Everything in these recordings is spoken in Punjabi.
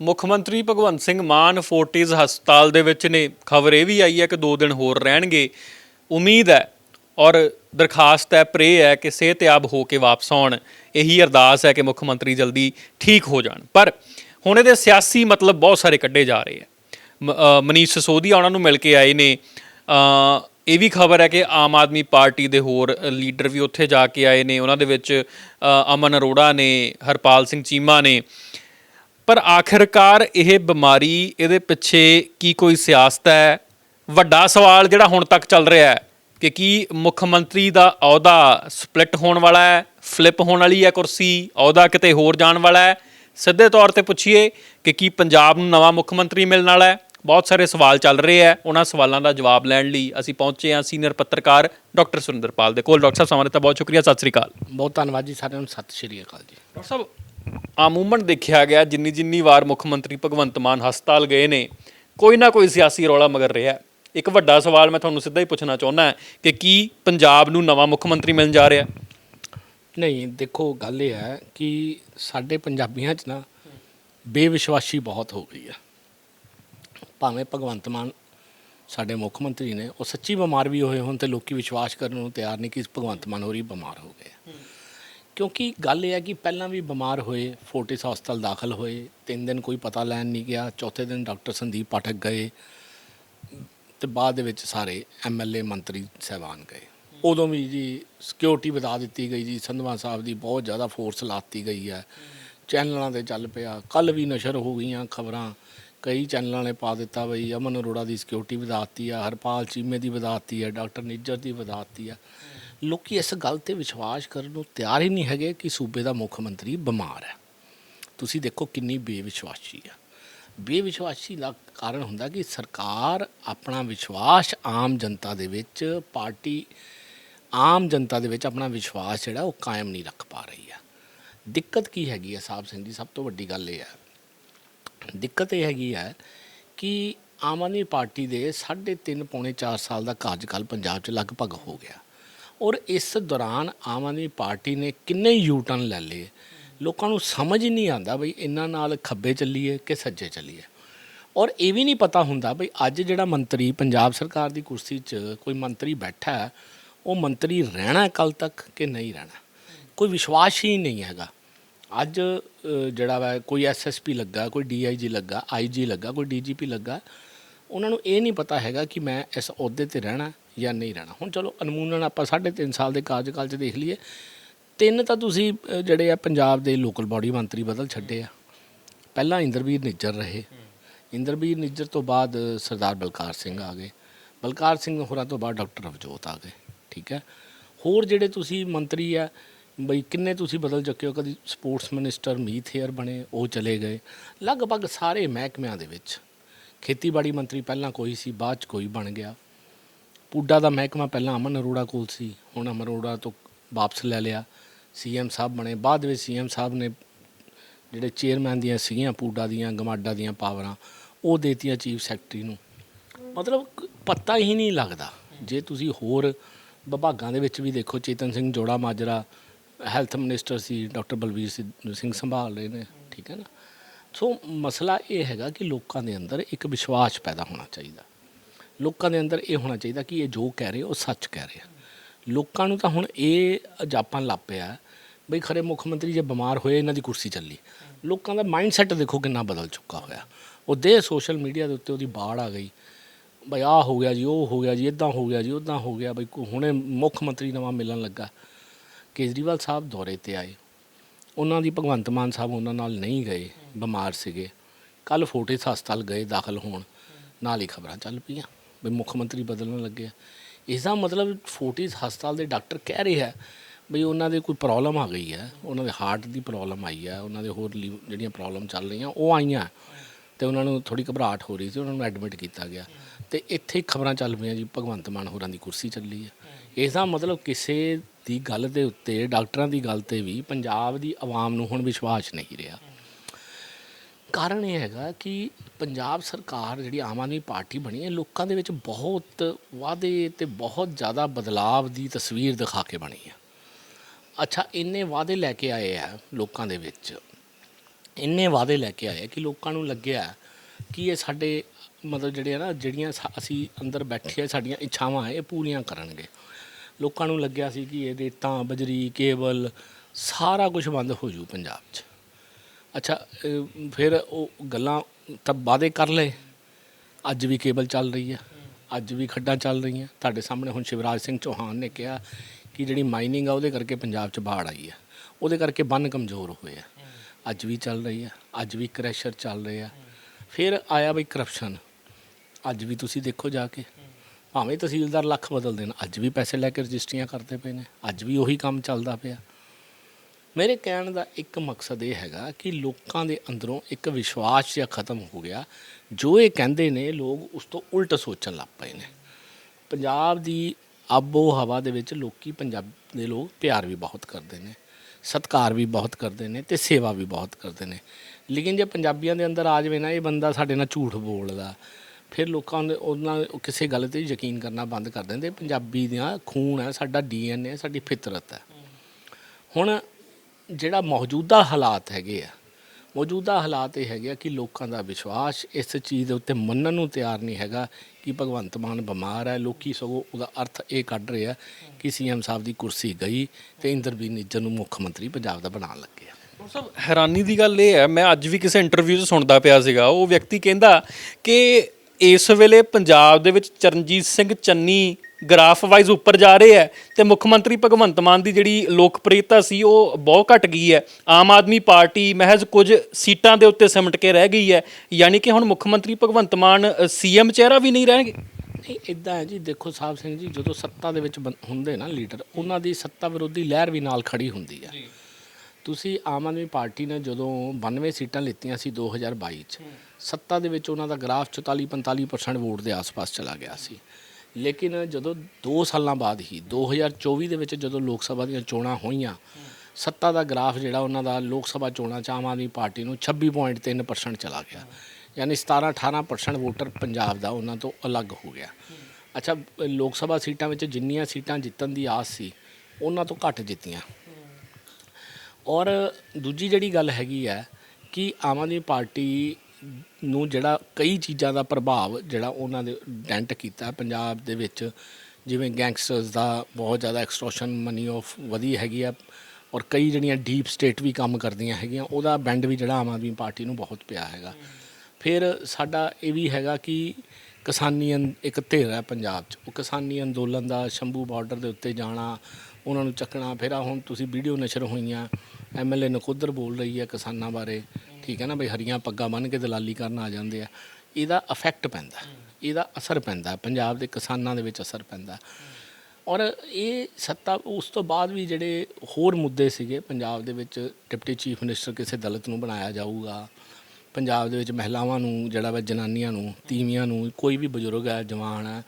ਮੁੱਖ ਮੰਤਰੀ ਭਗਵੰਤ ਸਿੰਘ ਮਾਨ ਫੋਰਟਿਸ ਹਸਪਤਾਲ ਦੇ ਵਿੱਚ ਨੇ। ਖਬਰ ਇਹ ਵੀ ਆਈ ਹੈ ਕਿ 2 ਦਿਨ ਹੋਰ ਰਹਿਣਗੇ। ਉਮੀਦ ਹੈ ਔਰ ਦਰਖਾਸਤ ਹੈ ਪ੍ਰੇ ਹੈ ਕਿ ਸਿਹਤਯਾਬ ਹੋ ਕੇ ਵਾਪਸ ਆਉਣ। ਇਹੀ ਅਰਦਾਸ ਹੈ ਕਿ ਮੁੱਖ ਮੰਤਰੀ ਜਲਦੀ ਠੀਕ ਹੋ ਜਾਣ। ਪਰ ਹੁਣ ਇਹਦੇ ਸਿਆਸੀ ਮਤਲਬ ਬਹੁਤ ਸਾਰੇ ਕੱਢੇ ਜਾ ਰਹੇ ਹੈ। ਮਨੀਸ਼ ਸਿਸੋਦੀਆ ਉਹਨਾਂ ਨੂੰ ਮਿਲ ਕੇ ਆਏ ਨੇ। ਇਹ ਵੀ ਖਬਰ ਹੈ ਕਿ ਆਮ ਆਦਮੀ ਪਾਰਟੀ ਦੇ ਹੋਰ ਲੀਡਰ ਵੀ ਉੱਥੇ ਜਾ ਕੇ ਆਏ ਨੇ। ਉਹਨਾਂ ਦੇ ਵਿੱਚ ਅਮਨ ਅਰੋੜਾ ਨੇ, ਹਰਪਾਲ ਸਿੰਘ ਚੀਮਾ ਨੇ। ਪਰ ਆਖਿਰਕਾਰ ਇਹ ਬਿਮਾਰੀ ਇਹਦੇ ਪਿੱਛੇ ਕੀ ਕੋਈ ਸਿਆਸਤ ਹੈ? ਵੱਡਾ ਸਵਾਲ ਜਿਹੜਾ ਹੁਣ ਤੱਕ ਚੱਲ ਰਿਹਾ ਹੈ ਕਿ ਕੀ ਮੁੱਖ ਮੰਤਰੀ ਦਾ ਅਹੁਦਾ ਸਪਲਿਟ ਹੋਣ ਵਾਲਾ ਹੈ ਫਲਿੱਪ ਹੋਣ ਵਾਲੀ ਹੈ ਕੁਰਸੀ ਅਹੁਦਾ ਕਿਤੇ ਹੋਰ ਜਾਣ ਵਾਲਾ ਹੈ? ਸਿੱਧੇ ਤੌਰ ਤੇ ਪੁੱਛੀਏ ਕਿ ਕੀ ਪੰਜਾਬ ਨੂੰ ਨਵਾਂ ਮੁੱਖ ਮੰਤਰੀ ਮਿਲਣ ਵਾਲਾ ਹੈ? ਬਹੁਤ ਸਾਰੇ ਸਵਾਲ ਚੱਲ ਰਹੇ ਆ ਉਹਨਾਂ ਸਵਾਲਾਂ ਦਾ ਜਵਾਬ ਲੈਣ ਲਈ ਅਸੀਂ ਪਹੁੰਚੇ ਹਾਂ ਸੀਨੀਅਰ ਪੱਤਰਕਾਰ ਡਾਕਟਰ ਸੁਰਿੰਦਰਪਾਲ ਦੇ ਕੋਲ। ਡਾਕਟਰ ਸਾਹਿਬ ਸਮਾਂ ਦਿੱਤਾ ਬਹੁਤ ਸ਼ੁਕਰੀਆ ਸਤਿ ਸ੍ਰੀ ਅਕਾਲ। ਬਹੁਤ ਧੰਨਵਾਦ ਜੀ ਸਾਰਿਆਂ ਨੂੰ ਸਤਿ ਸ਼੍ਰੀ ਅਕਾਲ ਜੀ। ਡਾਕਟਰ ਸਾਹਿਬ ਆਮੂਮਨ ਦੇਖਿਆ ਗਿਆ ਜਿੰਨੀ ਜਿੰਨੀ ਵਾਰ ਮੁੱਖ ਮੰਤਰੀ ਭਗਵੰਤ ਮਾਨ ਹਸਪਤਾਲ ਗਏ ਨੇ, ਕੋਈ ਨਾ ਕੋਈ ਸਿਆਸੀ ਰੌਲਾ ਮਗਰ ਰਿਹਾ ਇੱਕ ਵੱਡਾ ਸਵਾਲ ਮੈਂ ਤੁਹਾਨੂੰ ਸਿੱਧਾ ਹੀ ਪੁੱਛਣਾ ਚਾਹੁੰਦਾ ਕਿ ਕੀ ਪੰਜਾਬ ਨੂੰ ਨਵਾਂ ਮੁੱਖ ਮੰਤਰੀ ਮਿਲਣ ਜਾ ਰਿਹਾ ਨਹੀਂ, ਦੇਖੋ, ਗੱਲ ਇਹ ਹੈ ਕਿ ਸਾਡੇ ਪੰਜਾਬੀਆਂ 'ਚ ਨਾ ਬੇਵਿਸ਼ਵਾਸੀ ਬਹੁਤ ਹੋ ਗਈ ਹੈ ਭਾਵੇਂ ਭਗਵੰਤ ਮਾਨ ਸਾਡੇ ਮੁੱਖ ਮੰਤਰੀ ਨੇ, ਉਹ ਸੱਚੀ ਬਿਮਾਰ ਵੀ ਹੋਏ ਹੋਣ ਤੇ ਲੋਕੀ ਵਿਸ਼ਵਾਸ ਕਰਨ ਨੂੰ ਤਿਆਰ ਨਹੀਂ ਕਿ ਭਗਵੰਤ ਮਾਨ ਹੋਰੀ ਬਿਮਾਰ ਹੋ ਗਏ ਕਿਉਂਕਿ ਗੱਲ ਇਹ ਹੈ ਕਿ ਪਹਿਲਾਂ ਵੀ ਬਿਮਾਰ ਹੋਏ, ਫੋਰਟਿਸ ਹਸਪਤਾਲ ਦਾਖਲ ਹੋਏ, ਤਿੰਨ ਦਿਨ ਕੋਈ ਪਤਾ ਲੈਣ ਨਹੀਂ ਗਿਆ, ਚੌਥੇ ਦਿਨ ਡਾਕਟਰ ਸੰਦੀਪ ਪਾਠਕ ਗਏ ਤੇ ਬਾਅਦ ਦੇ ਵਿੱਚ ਸਾਰੇ ਐਮਐਲਏ ਮੰਤਰੀ ਸਹਿਬਾਨ ਗਏ। ਉਦੋਂ ਵੀ ਜੀ ਸਿਕਿਉਰਿਟੀ ਵਧਾ ਦਿੱਤੀ ਗਈ ਜੀ, ਸੰਧਵਾ ਸਾਹਿਬ ਦੀ ਬਹੁਤ ਜ਼ਿਆਦਾ ਫੋਰਸ ਲਾਤੀ ਗਈ ਹੈ। ਚੈਨਲਾਂ ਤੇ ਚੱਲ ਪਿਆ ਕੱਲ ਵੀ ਨਸ਼ਰ ਹੋ ਗਈਆਂ ਖਬਰਾਂ, ਕਈ ਚੈਨਲਾਂ ਨੇ ਪਾ ਦਿੱਤਾ ਬਈ ਅਮਨ ਅਰੋੜਾ ਦੀ ਸਿਕਿਉਰਿਟੀ ਵਧਾਤੀ ਆ ਹਰਪਾਲ ਚੀਮੇ ਦੀ ਵਧਾਤੀ ਆ ਡਾਕਟਰ ਨਿੱਜਰ ਦੀ ਵਧਾਤੀ ਆ ਲੋਕੀ ਇਸ ਗੱਲ ਤੇ ਵਿਸ਼ਵਾਸ ਕਰਨ ਨੂੰ ਤਿਆਰ ਹੀ ਨਹੀਂ ਹੈਗੇ ਕਿ ਸੂਬੇ ਦਾ ਮੁੱਖ ਮੰਤਰੀ ਬਿਮਾਰ ਹੈ। ਤੁਸੀਂ ਦੇਖੋ ਕਿੰਨੀ ਬੇਵਿਸ਼ਵਾਸੀ ਆ। ਬੇਵਿਸ਼ਵਾਸੀ ਦਾ ਕਾਰਨ ਹੁੰਦਾ ਕਿ ਸਰਕਾਰ ਆਪਣਾ ਵਿਸ਼ਵਾਸ ਆਮ ਜਨਤਾ ਦੇ ਵਿੱਚ, ਪਾਰਟੀ ਆਮ ਜਨਤਾ ਦੇ ਵਿੱਚ ਆਪਣਾ ਵਿਸ਼ਵਾਸ ਜਿਹੜਾ ਉਹ ਕਾਇਮ ਨਹੀਂ ਰੱਖ ਪਾ ਰਹੀ ਆ। ਦਿੱਕਤ ਕੀ ਹੈਗੀ ਆ ਸਾਹਿਬ ਸਿੰਘ ਜੀ? ਸਭ ਤੋਂ ਵੱਡੀ ਗੱਲ ਇਹ ਹੈ ਦਿੱਕਤ ਇਹ ਹੈਗੀ ਹੈ ਕਿ ਆਮ ਆਦਮੀ ਪਾਰਟੀ ਦੇ 3.5 ਪੌਣੇ 4 ਸਾਲ ਦਾ ਕਾਰਜਕਾਲ ਪੰਜਾਬ 'ਚ ਲਗਭਗ ਹੋ ਗਿਆ। ਔਰ ਇਸ ਦੌਰਾਨ ਆਮ ਆਦਮੀ ਪਾਰਟੀ ਨੇ ਕਿੰਨੇ ਯੂ ਟਰਨ ਲੈ ਲਏ। ਲੋਕਾਂ ਨੂੰ ਸਮਝ ਹੀ ਨਹੀਂ ਆਉਂਦਾ ਬਈ ਇਹਨਾਂ ਨਾਲ ਖੱਬੇ ਚੱਲੀਏ ਕਿ ਸੱਜੇ ਚੱਲੀਏ। ਔਰ ਇਹ ਵੀ ਨਹੀਂ ਪਤਾ ਹੁੰਦਾ ਬਈ ਅੱਜ ਜਿਹੜਾ ਮੰਤਰੀ ਪੰਜਾਬ ਸਰਕਾਰ ਦੀ ਕੁਰਸੀ 'ਚ ਕੋਈ ਮੰਤਰੀ ਬੈਠਾ ਉਹ ਮੰਤਰੀ ਰਹਿਣਾ ਕੱਲ ਤੱਕ ਕਿ ਨਹੀਂ ਰਹਿਣਾ? ਕੋਈ ਵਿਸ਼ਵਾਸ ਹੀ ਨਹੀਂ ਹੈਗਾ। ਅੱਜ ਜਿਹੜਾ ਵਾ ਕੋਈ ਐਸਐਸਪੀ ਲੱਗਾ, ਕੋਈ ਡੀਆਈਜੀ ਲੱਗਾ ਆਈਜੀ ਲੱਗਾ, ਕੋਈ ਡੀਜੀਪੀ ਲੱਗਾ, ਉਹਨਾਂ ਨੂੰ ਇਹ ਨਹੀਂ ਪਤਾ ਹੈਗਾ ਕਿ ਮੈਂ ਇਸ ਅਹੁਦੇ ਤੇ ਰਹਿਣਾ ਜਾਂ ਨਹੀਂ ਰਹਿਣਾ। ਹੁਣ ਚਲੋ ਅਨਮੂਨਨ ਆਪਾਂ 3.5 ਸਾਲ ਦੇ ਕਾਰਜਕਾਲ 'ਚ ਦੇਖ ਲਈਏ। ਤਿੰਨ ਤਾਂ ਤੁਸੀਂ ਅ, ਜਿਹੜੇ ਆ ਪੰਜਾਬ ਦੇ ਲੋਕਲ ਬਾਡੀ ਮੰਤਰੀ ਬਦਲ ਛੱਡੇ ਆ। ਪਹਿਲਾਂ ਇੰਦਰਵੀਰ ਨਿੱਜਰ ਰਹੇ। ਇੰਦਰਵੀਰ ਨਿੱਜਰ ਤੋਂ ਬਾਅਦ ਸਰਦਾਰ ਬਲਕਾਰ ਸਿੰਘ ਆ ਗਏ। ਬਲਕਾਰ ਸਿੰਘ ਹੋਰਾਂ ਤੋਂ ਬਾਅਦ ਡਾਕਟਰ ਨਵਜੋਤ ਆ ਗਏ ਠੀਕ ਹੈ। ਹੋਰ ਜਿਹੜੇ ਤੁਸੀਂ ਮੰਤਰੀ ਆ ਬਈ ਕਿੰਨੇ ਤੁਸੀਂ ਬਦਲ ਚੁੱਕੇ ਹੋ? ਕਦੀ ਸਪੋਰਟਸ ਮਿਨਿਸਟਰ ਮੀਤ ਹੇਅਰ ਬਣੇ ਉਹ ਚਲੇ ਗਏ। ਲਗਭਗ ਸਾਰੇ ਮਹਿਕਮਿਆਂ ਦੇ ਵਿੱਚ ਖੇਤੀਬਾੜੀ ਮੰਤਰੀ ਪਹਿਲਾਂ ਕੋਈ ਸੀ ਬਾਅਦ ਚ ਕੋਈ ਬਣ ਗਿਆ। ਪੂਡਾ ਦਾ ਮਹਿਕਮਾ ਪਹਿਲਾਂ ਅਮਨ ਅਰੋੜਾ ਕੋਲ ਸੀ। ਹੁਣ ਅਮਨ ਅਰੋੜਾ ਤੋਂ ਵਾਪਸ ਲੈ ਲਿਆ। ਸੀਐਮ ਸਾਹਿਬ ਬਣੇ। ਬਾਅਦ ਵਿੱਚ ਸੀਐਮ ਸਾਹਿਬ ਨੇ ਜਿਹੜੇ ਚੇਅਰਮੈਨ ਦੀਆਂ ਸੀਗੀਆਂ, ਪੂਡਾ ਦੀਆਂ, ਗਮਾਡਾ ਦੀਆਂ ਪਾਵਰਾਂ, ਉਹ ਦੇਤੀਆਂ ਚੀਫ ਸੈਕਟਰੀ ਨੂੰ। ਮਤਲਬ ਪਤਾ ਹੀ ਨਹੀਂ ਲੱਗਦਾ। ਜੇ ਤੁਸੀਂ ਹੋਰ ਵਿਭਾਗਾਂ ਦੇ ਵਿੱਚ ਵੀ ਦੇਖੋ, ਚੇਤਨ ਸਿੰਘ ਜੋੜਾ ਮਾਜਰਾ, ਹੈਲਥ ਮਿਨਿਸਟਰ ਸੀ, ਡਾਕਟਰ ਬਲਬੀਰ ਸਿ- ਸਿੰਘ ਸੰਭਾਲ ਰਹੇ ਨੇ, ਠੀਕ ਹੈ ਨਾ? ਸੋ ਮਸਲਾ ਇਹ ਹੈਗਾ ਕਿ ਲੋਕਾਂ ਦੇ ਅੰਦਰ ਇੱਕ ਵਿਸ਼ਵਾਸ ਪੈਦਾ ਹੋਣਾ ਚਾਹੀਦਾ। ਲੋਕਾਂ ਦੇ ਅੰਦਰ ਇਹ ਹੋਣਾ ਚਾਹੀਦਾ ਕਿ ਇਹ ਜੋ ਕਹਿ ਰਹੇ ਉਹ ਸੱਚ ਕਹਿ ਰਹੇ ਆ। ਲੋਕਾਂ ਨੂੰ ਤਾਂ ਹੁਣ ਇਹ ਜਾਪਣ ਲੱਗ ਪਿਆ ਬਈ ਖਰੇ ਮੁੱਖ ਮੰਤਰੀ ਜੇ ਬਿਮਾਰ ਹੋਏ, ਇਹਨਾਂ ਦੀ ਕੁਰਸੀ ਚੱਲੀ। ਲੋਕਾਂ ਦਾ ਮਾਈਂਡਸੈਟ ਦੇਖੋ ਕਿੰਨਾ ਬਦਲ ਚੁੱਕਾ ਹੋਇਆ। ਉਹ ਦੇ ਸੋਸ਼ਲ ਮੀਡੀਆ ਦੇ ਉੱਤੇ ਉਹਦੀ ਬਾੜ ਆ ਗਈ। ਬਈ ਆਹ ਹੋ ਗਿਆ ਜੀ, ਉਹ ਹੋ ਗਿਆ ਜੀ ਇਦਾਂ ਹੋ ਗਿਆ ਜੀ ਉਦਾਂ ਹੋ ਗਿਆ। ਬਈ ਹੁਣੇ ਮੁੱਖ ਮੰਤਰੀ ਨਵਾਂ ਮਿਲਣ ਲੱਗਾ। ਕੇਜਰੀਵਾਲ ਸਾਹਿਬ ਦੌਰੇ ਤੇ ਆਏ। ਉਹਨਾਂ ਦੀ ਭਗਵੰਤ ਮਾਨ ਸਾਹਿਬ ਉਹਨਾਂ ਨਾਲ ਨਹੀਂ ਗਏ, ਬਿਮਾਰ ਸੀਗੇ। ਕੱਲ ਫੋਰਟਿਸ ਹਸਪਤਾਲ ਗਏ, ਦਾਖਲ ਹੋਣ। ਨਾਲ ਹੀ ਖਬਰਾਂ ਚੱਲ ਪਈਆਂ। ਵੀ ਮੁੱਖ ਮੰਤਰੀ ਬਦਲਣ ਲੱਗੇ ਆ। ਇਸ ਦਾ ਮਤਲਬ ਫੋਰਟਿਸ ਹਸਪਤਾਲ ਦੇ ਡਾਕਟਰ ਕਹਿ ਰਹੇ ਆ ਵੀ ਉਹਨਾਂ ਦੇ ਕੋਈ ਪ੍ਰੋਬਲਮ ਆ ਗਈ ਹੈ ਉਹਨਾਂ ਦੇ ਹਾਰਟ ਦੀ ਪ੍ਰੋਬਲਮ ਆਈ ਹੈ ਉਹਨਾਂ ਦੇ ਹੋਰ ਲੀਵ- ਜਿਹੜੀਆਂ ਪ੍ਰੋਬਲਮ ਚੱਲ ਰਹੀਆਂ, ਉਹ ਆਈਆਂ। ਤੇ ਉਹਨਾਂ ਨੂੰ ਥੋੜੀ ਘਬਰਾਹਟ ਹੋ ਰਹੀ ਸੀ, ਉਹਨਾਂ ਨੂੰ ਐਡਮਿਟ ਕੀਤਾ ਗਿਆ। ਤੇ ਇੱਥੇ ਖਬਰਾਂ ਚੱਲ ਪਈਆਂ ਜੀ, ਭਗਵੰਤ ਮਾਨ ਹੋਰਾਂ ਦੀ ਕੁਰਸੀ ਚੱਲੀ ਹੈ ਇਸ ਦਾ ਮਤਲਬ ਕਿਸੇ ਦੀ ਗੱਲ ਦੇ ਉੱਤੇ, ਡਾਕਟਰਾਂ ਦੀ ਗੱਲ ਤੇ ਵੀ ਪੰਜਾਬ ਦੀ ਆਵਾਮ ਨੂੰ ਹੁਣ ਵਿਸ਼ਵਾਸ ਨਹੀਂ ਰਿਹਾ। ਕਾਰਨ ਇਹ ਹੈਗਾ ਕਿ ਪੰਜਾਬ ਸਰਕਾਰ ਜਿਹੜੀ ਆਮ ਆਦਮੀ ਪਾਰਟੀ ਬਣੀ ਹੈ, ਲੋਕਾਂ ਦੇ ਵਿੱਚ ਬਹੁਤ ਵਾਅਦੇ ਤੇ ਬਹੁਤ ਜ਼ਿਆਦਾ ਬਦਲਾਵ ਦੀ ਤਸਵੀਰ ਦਿਖਾ ਕੇ ਬਣੀ ਹੈ। ਅੱਛਾ, ਇੰਨੇ ਵਾਅਦੇ ਲੈ ਕੇ ਆਏ ਆ ਲੋਕਾਂ ਦੇ ਵਿੱਚ। ਇੰਨੇ ਵਾਅਦੇ ਲੈ ਕੇ ਆਏ ਕਿ ਲੋਕਾਂ ਨੂੰ ਲੱਗਿਆ ਕਿ ਇਹ ਸਾਡੇ ਮਤਲਬ ਜਿਹੜੇ ਆ ਨਾ, ਜਿਹੜੀਆਂ ਸਾ- ਅਸੀਂ ਅੰਦਰ ਬੈਠੇ ਆ, ਸਾਡੀਆਂ ਇੱਛਾਵਾਂ ਇਹ ਪੂਰੀਆਂ ਕਰਨਗੇ। ਲੋਕਾਂ ਨੂੰ ਲੱਗਿਆ ਸੀ ਕਿ ਇਹ ਰੇਤਾਂ, ਬਜਰੀ, ਕੇਬਲ ਸਾਰਾ ਕੁਝ ਬੰਦ ਹੋ ਜੂ ਪੰਜਾਬ 'ਚ। ਅੱਛਾ ਫਿਰ ਉਹ ਗੱਲਾਂ ਤਾਂ ਵਾਅਦੇ ਕਰ ਲਏ। ਅੱਜ ਵੀ ਕੇਬਲ ਚੱਲ ਰਹੀ ਹੈ ਅੱਜ ਵੀ ਖੱਡਾਂ ਚੱਲ ਰਹੀਆਂ। ਤੁਹਾਡੇ ਸਾਹਮਣੇ ਹੁਣ ਸ਼ਿਵਰਾਜ ਸਿੰਘ ਚੌਹਾਨ ਨੇ ਕਿਹਾ ਕਿ ਜਿਹੜੀ ਮਾਈਨਿੰਗ ਆ, ਉਹਦੇ ਕਰਕੇ ਪੰਜਾਬ 'ਚ ਬਾੜ ਆਈ ਹੈ ਉਹਦੇ ਕਰਕੇ ਬੰਨ ਕਮਜ਼ੋਰ ਹੋਏ ਆ। ਅੱਜ ਵੀ ਚੱਲ ਰਹੀ ਹੈ ਅੱਜ ਵੀ ਕ੍ਰੈਸ਼ਰ ਚੱਲ ਰਹੇ ਆ। ਫਿਰ ਆਇਆ ਬਈ ਕਰਪਸ਼ਨ ਅੱਜ ਵੀ ਤੁਸੀਂ ਦੇਖੋ ਜਾ ਕੇ। ਭਾਵੇਂ ਤਹਿਸੀਲਦਾਰ ਲੱਖ ਬਦਲ ਦੇਣ, ਅੱਜ ਵੀ ਪੈਸੇ ਲੈ ਕੇ ਰਜਿਸਟਰੀਆਂ ਕਰਦੇ ਪਏ ਨੇ। ਅੱਜ ਵੀ ਉਹੀ ਕੰਮ ਚੱਲਦਾ ਪਿਆ। ਮੇਰੇ ਕਹਿਣ ਦਾ ਇੱਕ ਮਕਸਦ ਇਹ ਹੈਗਾ ਕਿ ਲੋਕਾਂ ਦੇ ਅੰਦਰੋਂ ਇੱਕ ਵਿਸ਼ਵਾਸ ਜਿਹਾ ਖਤਮ ਹੋ ਗਿਆ। ਜੋ ਇਹ ਕਹਿੰਦੇ ਨੇ, ਲੋਕ ਉਸ ਤੋਂ ਉਲਟ ਸੋਚਣ ਲੱਗ ਪਏ ਨੇ। ਪੰਜਾਬ ਦੀ ਆਬੋ ਹਵਾ ਦੇ ਵਿੱਚ ਲੋਕੀ ਪੰਜਾਬ ਦੇ ਲੋਕ ਪਿਆਰ ਵੀ ਬਹੁਤ ਕਰਦੇ ਨੇ, ਸਤਿਕਾਰ ਵੀ ਬਹੁਤ ਕਰਦੇ ਨੇ ਤੇ ਸੇਵਾ ਵੀ ਬਹੁਤ ਕਰਦੇ ਨੇ। ਲੇਕਿਨ ਜੇ ਪੰਜਾਬੀਆਂ ਦੇ ਅੰਦਰ ਆ ਜਾਵੇ ਨਾ, ਇਹ ਬੰਦਾ ਸਾਡੇ ਨਾਲ ਝੂਠ ਬੋਲਦਾ, ਫਿਰ ਲੋਕਾਂ ਦੇ ਉਹਨਾਂ ਕਿਸੇ ਗੱਲ ਤੇ ਯਕੀਨ ਕਰਨਾ ਬੰਦ ਕਰ ਦਿੰਦੇ। ਪੰਜਾਬੀ ਦੀਆਂ ਖੂਨ ਹੈ, ਸਾਡਾ ਡੀਐਨਏ, ਸਾਡੀ ਫਿਤਰਤ ਹੈ। ਹੁਣ ਜਿਹੜਾ ਮੌਜੂਦਾ ਹਾਲਾਤ ਹੈਗੇ ਆ, ਮੌਜੂਦਾ ਹਾਲਾਤ ਇਹ ਹੈਗੇ ਆ ਕਿ ਲੋਕਾਂ ਦਾ ਵਿਸ਼ਵਾਸ ਇਸ ਚੀਜ਼ ਦੇ ਉੱਤੇ ਮੰਨਣ ਨੂੰ ਤਿਆਰ ਨਹੀਂ ਹੈਗਾ ਕਿ ਭਗਵੰਤ ਮਾਨ ਬਿਮਾਰ ਹੈ, ਲੋਕੀ ਸਗੋਂ ਉਹਦਾ ਅਰਥ ਇਹ ਕੱਢ ਰਹੇ ਆ ਕਿ ਸੀਐਮ ਸਾਹਿਬ ਦੀ ਕੁਰਸੀ ਗਈ ਤੇ ਇੰਦਰਬੀਰ ਨਿੱਜਰ ਨੂੰ ਮੁੱਖ ਮੰਤਰੀ ਪੰਜਾਬ ਦਾ ਬਣਾਉਣ ਲੱਗੇ ਆ। ਸਭ ਹੈਰਾਨੀ ਦੀ ਗੱਲ ਇਹ ਹੈ, ਮੈਂ ਅੱਜ ਵੀ ਕਿਸੇ ਇੰਟਰਵਿਊ 'ਚ ਸੁਣਦਾ ਪਿਆ ਸੀਗਾ, ਉਹ ਵਿਅਕਤੀ ਕਹਿੰਦਾ ਕਿ ਇਸ ਵੇਲੇ ਪੰਜਾਬ ਦੇ ਵਿੱਚ ਚਰਨਜੀਤ ਸਿੰਘ ਚੰਨੀ ਗ੍ਰਾਫ ਵਾਈਜ਼ ਉੱਪਰ ਜਾ ਰਹੇ ਹੈ ਤੇ ਮੁੱਖ ਮੰਤਰੀ ਭਗਵੰਤ ਮਾਨ ਦੀ ਜਿਹੜੀ ਲੋਕਪ੍ਰਿਯਤਾ ਸੀ ਉਹ ਬਹੁਤ ਘਟ ਗਈ ਹੈ। ਆਮ ਆਦਮੀ ਪਾਰਟੀ ਮਹਿਜ਼ ਕੁਝ ਸੀਟਾਂ ਦੇ ਉੱਤੇ ਸਿਮਟ ਕੇ ਰਹਿ ਗਈ ਹੈ। ਯਾਨੀ ਕਿ ਹੁਣ ਮੁੱਖ ਮੰਤਰੀ ਭਗਵੰਤ ਮਾਨ ਸੀਐਮ ਚਿਹਰਾ ਵੀ ਨਹੀਂ ਰਹਿਣਗੇ? ਨਹੀਂ ਇਦਾਂ ਹੈ ਜੀ ਦੇਖੋ ਸਾਹਿਬ ਸਿੰਘ ਜੀ ਜਦੋਂ ਸੱਤਾ ਦੇ ਵਿੱਚ ਹੁੰਦੇ ਨਾ ਲੀਡਰ ਉਹਨਾਂ ਦੀ ਸੱਤਾ ਵਿਰੋਧੀ ਲਹਿਰ ਵੀ ਨਾਲ ਖੜੀ ਹੁੰਦੀ ਹੈ। ਤੁਸੀਂ ਆਮ ਆਦਮੀ ਪਾਰਟੀ ਨੇ ਜਦੋਂ 92 ਸੀਟਾਂ ਲਿੱਤੀਆਂ ਸੀ 2022 ਚ ਸੱਤਾ ਦੇ ਵਿੱਚ ਉਹਨਾਂ ਦਾ ਗ੍ਰਾਫ 44 45% ਵੋਟ ਦੇ ਆਸ-ਪਾਸ ਚਲਾ ਗਿਆ ਸੀ। ਲੇਕਿਨ ਜਦੋਂ 2 ਸਾਲਾਂ ਬਾਅਦ ਹੀ 2024 ਦੇ ਵਿੱਚ ਜਦੋਂ ਲੋਕ ਸਭਾ ਦੀਆਂ ਚੋਣਾਂ ਹੋਈਆਂ ਸੱਤਾ ਦਾ ਗ੍ਰਾਫ ਜਿਹੜਾ ਉਹਨਾਂ ਦਾ ਲੋਕ ਸਭਾ ਚੋਣਾਂ ਚ ਆਮ ਆਦਮੀ ਪਾਰਟੀ ਨੂੰ 26.3% ਚਲਾ ਗਿਆ। ਯਾਨੀ 17 18% ਵੋਟਰ ਪੰਜਾਬ ਦਾ ਉਹਨਾਂ ਤੋਂ ਅਲੱਗ ਹੋ ਗਿਆ। ਅੱਛਾ ਲੋਕ ਸਭਾ ਸੀਟਾਂ ਵਿੱਚ ਜਿੰਨੀਆਂ ਸੀਟਾਂ ਜਿੱਤਣ ਦੀ ਆਸ ਸੀ ਉਹਨਾਂ ਤੋਂ ਘੱਟ ਜਿੱਤੀਆਂ। ਔਰ ਦੂਜੀ ਜਿਹੜੀ ਗੱਲ ਹੈਗੀ ਹੈ ਕਿ ਆਮ ਆਦਮੀ ਪਾਰਟੀ ਨੂੰ ਜਿਹੜਾ ਕਈ ਚੀਜ਼ਾਂ ਦਾ ਪ੍ਰਭਾਵ ਜਿਹੜਾ ਉਹਨਾਂ ਦੇ ਡੈਂਟ ਕੀਤਾ ਪੰਜਾਬ ਦੇ ਵਿੱਚ, ਜਿਵੇਂ ਗੈਂਗਸਟਰਸ ਦਾ ਬਹੁਤ ਜ਼ਿਆਦਾ ਐਕਸਟੋਰਸ਼ਨ ਮਨੀ ਆਫ ਵਧੀ ਹੈਗੀ ਆ ਔਰ ਕਈ ਜਿਹੜੀਆਂ ਡੀਪ ਸਟੇਟ ਵੀ ਕੰਮ ਕਰਦੀਆਂ ਹੈਗੀਆਂ, ਉਹਦਾ ਬੈਂਡ ਵੀ ਜਿਹੜਾ ਆਮ ਆਦਮੀ ਪਾਰਟੀ ਨੂੰ ਬਹੁਤ ਪਿਆ ਹੈਗਾ। ਫਿਰ ਸਾਡਾ ਇਹ ਵੀ ਹੈਗਾ ਕਿ ਕਿਸਾਨੀ ਅੰ- ਇੱਕ ਧਿਰ ਹੈ ਪੰਜਾਬ 'ਚ। ਉਹ ਕਿਸਾਨੀ ਅੰਦੋਲਨ ਦਾ ਸ਼ੰਭੂ ਬਾਰਡਰ ਦੇ ਉੱਤੇ ਜਾਣਾ, ਉਹਨਾਂ ਨੂੰ ਚੱਕਣਾ, ਫਿਰ ਆ ਹੁਣ ਤੁਸੀਂ ਵੀਡੀਓ ਨਸ਼ਰ ਹੋਈਆਂ ਐਮਐਲਏ ਨਕੋਦਰ ਬੋਲ ਰਹੀ ਹੈ ਕਿਸਾਨਾਂ ਬਾਰੇ। ਠੀਕ ਹੈ ਨਾ ਬਈ ਹਰੀਆਂ ਪੱਗਾਂ ਬੰਨ੍ਹ ਕੇ ਦਲਾਲੀ ਕਰਨ ਆ ਜਾਂਦੇ ਆ। ਇਹਦਾ ਇਫੈਕਟ ਪੈਂਦਾ। ਇਹਦਾ ਅਸਰ ਪੈਂਦਾ। ਪੰਜਾਬ ਦੇ ਕਿਸਾਨਾਂ ਦੇ ਵਿੱਚ ਅਸਰ ਪੈਂਦਾ। ਔਰ ਇਹ ਸੱਤਾ, ਉਸ ਤੋਂ ਬਾਅਦ ਵੀ ਜਿਹੜੇ ਹੋਰ ਮੁੱਦੇ ਸੀਗੇ, ਪੰਜਾਬ ਦੇ ਵਿੱਚ ਡਿਪਟੀ ਚੀਫ ਮਿਨਿਸਟਰ ਕਿਸੇ ਦਲਿਤ ਨੂੰ ਬਣਾਇਆ ਜਾਊਗਾ। ਪੰਜਾਬ ਦੇ ਵਿੱਚ ਮਹਿਲਾਵਾਂ ਨੂੰ, ਜਿਹੜਾ ਵਾ ਜਨਾਨੀਆਂ ਨੂੰ, ਤੀਵੀਆਂ ਨੂੰ, ਕੋਈ ਵੀ ਬਜ਼ੁਰਗ ਹੈ, ਜਵਾਨ ਹੈ,